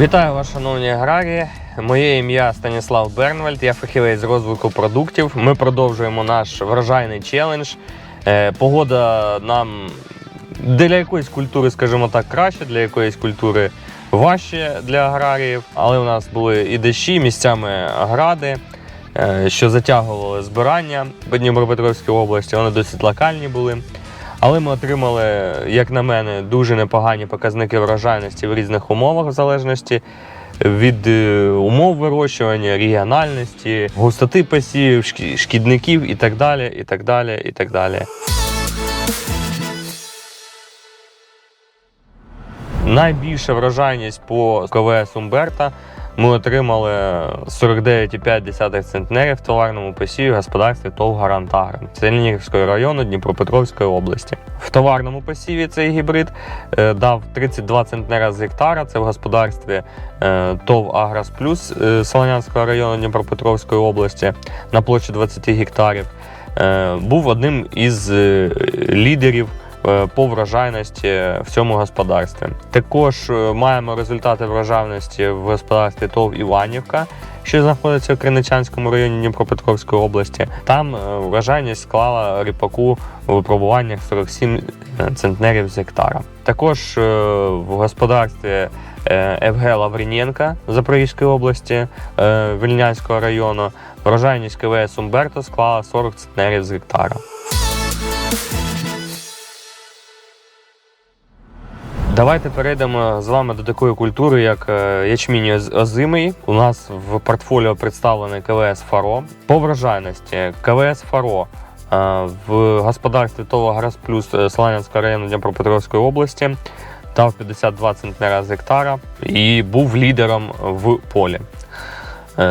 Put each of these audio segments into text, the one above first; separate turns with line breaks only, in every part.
Вітаю вас, шановні аграрії. Моє ім'я Станіслав Бернвальд, я фахівець з розвитку продуктів. Ми продовжуємо наш врожайний челендж. Е, Погода нам для якоїсь культури, скажімо так, краще, для якоїсь культури важче для аграріїв. Але у нас були і дощі, місцями гради, е, що затягували збирання по Дніпропетровській області. Вони досить локальні були. Але ми отримали, як на мене, дуже непогані показники врожайності в різних умовах, в залежності від е, умов вирощування, регіональності, густоти посівів, шкі- шкідників і так далі. і так далі, і так далі. Найбільша врожайність по КВС Умберта ми отримали 49,5 центнерів в товарному посіві господарстві ТОВ «Гарант Агро» Селінівського району Дніпропетровської області. В товарному посіві цей гібрид е, дав 32 центнера з гектара. Це в господарстві е, ТОВ Агрос Плюс е, Солонянського району Дніпропетровської області на площі 20 гектарів. Був одним із лідерів по врожайності в цьому господарстві. Також е, маємо результати врожайності в господарстві ТОВ Іванівка, що знаходиться в Криничанському районі Дніпропетровської області. Там е, врожайність склала ріпаку у випробуваннях 47 центнерів з гектара. Також е, в господарстві е, ФГ Лаврінєнка Запорізької області е, Вільнянського району врожайність КВС Умберто склала 40 центнерів з гектара. Давайте перейдемо з вами до такої культури, як е, ячмінь озимий. У нас в портфоліо представлений КВС Фаро. По врожайності КВС Фаро е, в господарстві ТОВ Грас Плюс е, Славянського району Дніпропетровської області дав 52 центнера з гектара і був лідером в полі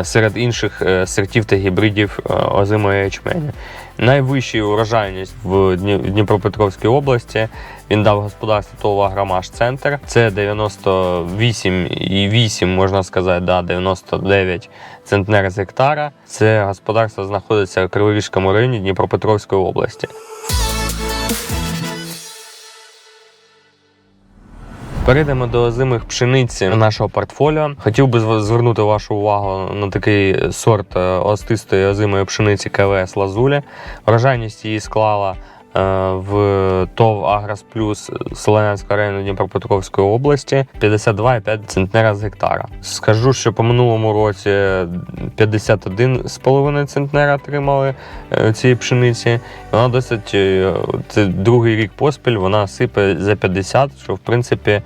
серед інших е, сортів та гібридів е, озимої ячменю. Найвищу урожайність в Дні- Дніпропетровській області він дав господарству ТОВ Агромаш Центр. Це 98,8, можна сказати, да, 99 центнер з гектара. Це господарство знаходиться в Криворізькому районі Дніпропетровської області. Перейдемо до озимих пшениці нашого портфоліо. Хотів би звернути вашу увагу на такий сорт е, остистої озимої пшениці КВС Лазуля. Врожайність її склала в ТОВ Агрос Плюс Солонянського району Дніпропетровської області 52,5 центнера з гектара. Скажу, що по минулому році 51,5 центнера отримали е, цієї пшениці. Вона досить е, це другий рік поспіль. Вона сипе за 50, що в принципі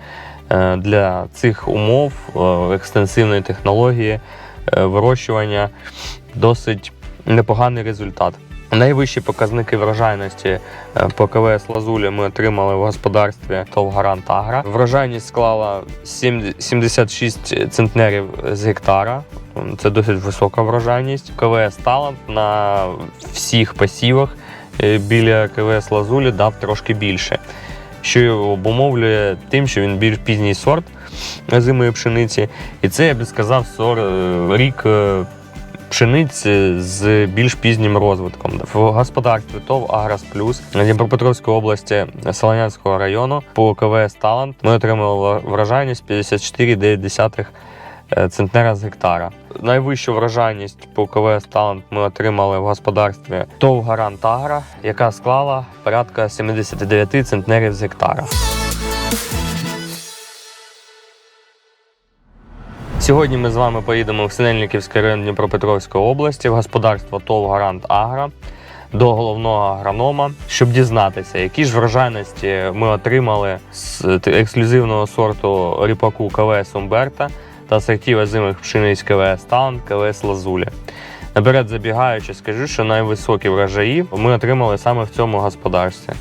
е, для цих умов е, екстенсивної технології е, вирощування досить непоганий результат. Найвищі показники врожайності е, по КВС Лазулі ми отримали в господарстві ТОВ Гарант Агра. Врожайність склала 76 центнерів з гектара. Це досить висока врожайність. КВС Талант на всіх посівах е, біля КВС Лазулі дав трошки більше, що й обумовлює тим, що він більш пізній сорт зимої пшениці. І це, я би сказав, сор, е, рік пшениці з більш пізнім розвитком. В господарстві ТОВ Агрос Плюс Дніпропетровської області Солонянського району по КВС Талант ми отримали врожайність 54,9 е, центнера з гектара. Найвищу врожайність по КВС Талант ми отримали в господарстві ТОВ Гарант Агра, яка склала порядка 79 центнерів з гектара. Сьогодні ми з вами поїдемо в Синельниківський район Дніпропетровської області в господарство ТОВ Гарант Агро до головного агронома, щоб дізнатися, які ж врожайності ми отримали з ексклюзивного сорту ріпаку КВС Умберта та сортів озимих пшениць КВС Талант, КВС Лазуля. Наперед забігаючи, скажу, що найвисокі врожаї ми отримали саме в цьому господарстві,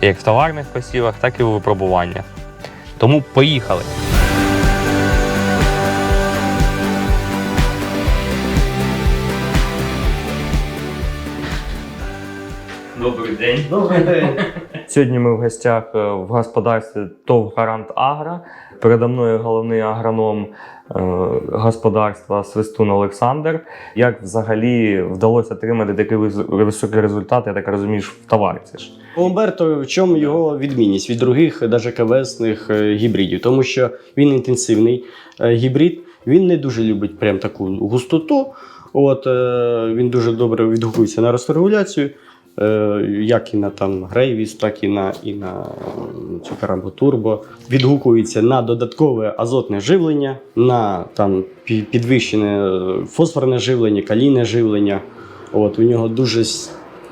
як в товарних посівах, так і у випробуваннях. Тому поїхали! Добрий день.
Добрий день.
Сьогодні ми в гостях е, в господарстві ТОВ Гарант Агро. Передо мною головний агроном е, господарства Свистун Олександр. Як взагалі вдалося отримати такий високий результат, я так розумію, в товарці ж.
Умберто, в чому його відмінність від других, навіть КВСних е, гібридів? Тому що він інтенсивний гібрид, він не дуже любить прям таку густоту. От, він дуже добре відгукується на росторегуляцію, е, як і на там, Грейвіс, так і на, і на цю Карамбо Турбо. Відгукується на додаткове азотне живлення, на там, підвищене е, фосфорне живлення, калійне живлення. От, у нього дуже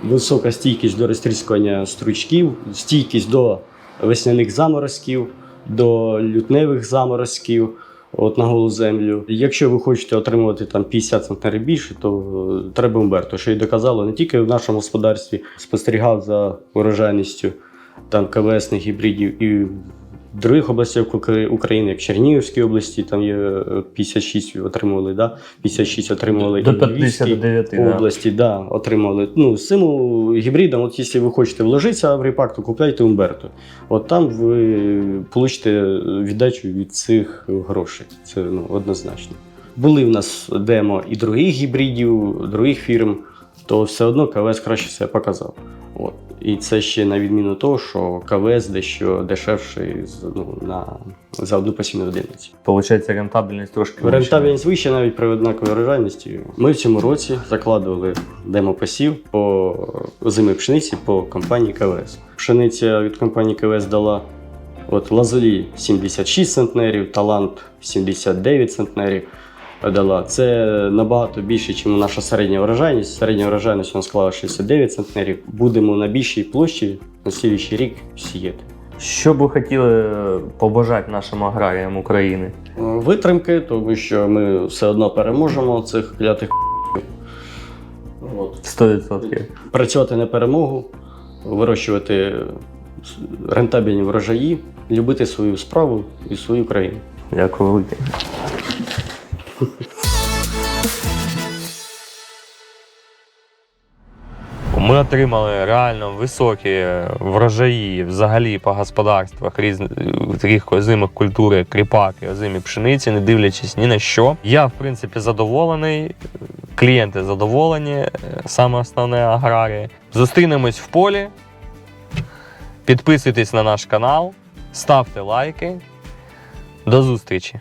висока стійкість до розтріскування стручків, стійкість до весняних заморозків, до лютневих заморозків от, на голу землю. Якщо ви хочете отримувати там 50 центнерів більше, то е, треба Умберто, що й доказало не тільки в нашому господарстві, спостерігав за урожайністю там КВСних гібридів і других областях України, як Чернігівській області, там є е, 56 отримували, да? 56 отримували
До
і
59,
області, да, отримали. Ну, з цим гібридом, от якщо ви хочете вложитися в ріпак, то купляйте Умберто. От там ви получите віддачу від цих грошей. Це ну, однозначно. Були в нас демо і других гібридів, других фірм, то все одно КВС краще себе показав. От. І це ще на відміну того, що КВС дещо дешевший з- ну, на, за одну посівну одиницю.
Получається, рентабельність трошки вища.
Рентабельність вища навіть при однаковій урожайності. Ми в цьому році закладували демопосів по зими пшениці по компанії КВС. Пшениця від компанії КВС дала от лазолі 76 центнерів, талант 79 центнерів дала. Це набагато більше, ніж наша середня урожайність. Середня урожайність у нас склала 69 центнерів. Будемо на більшій площі на слідчий рік сіяти.
Що б ви хотіли побажати нашим аграріям України?
Витримки, тому що ми все одно переможемо цих клятих От.
100%.
працювати на перемогу, вирощувати рентабельні врожаї, любити свою справу і свою країну.
Дякую велике. Ми отримали реально високі врожаї взагалі по господарствах різних таких озимих культур, як кріпак і озимі пшениці, не дивлячись ні на що. Я, в принципі, задоволений. Клієнти задоволені, саме основне аграрії. Зустрінемось в полі. Підписуйтесь на наш канал, ставте лайки. До зустрічі!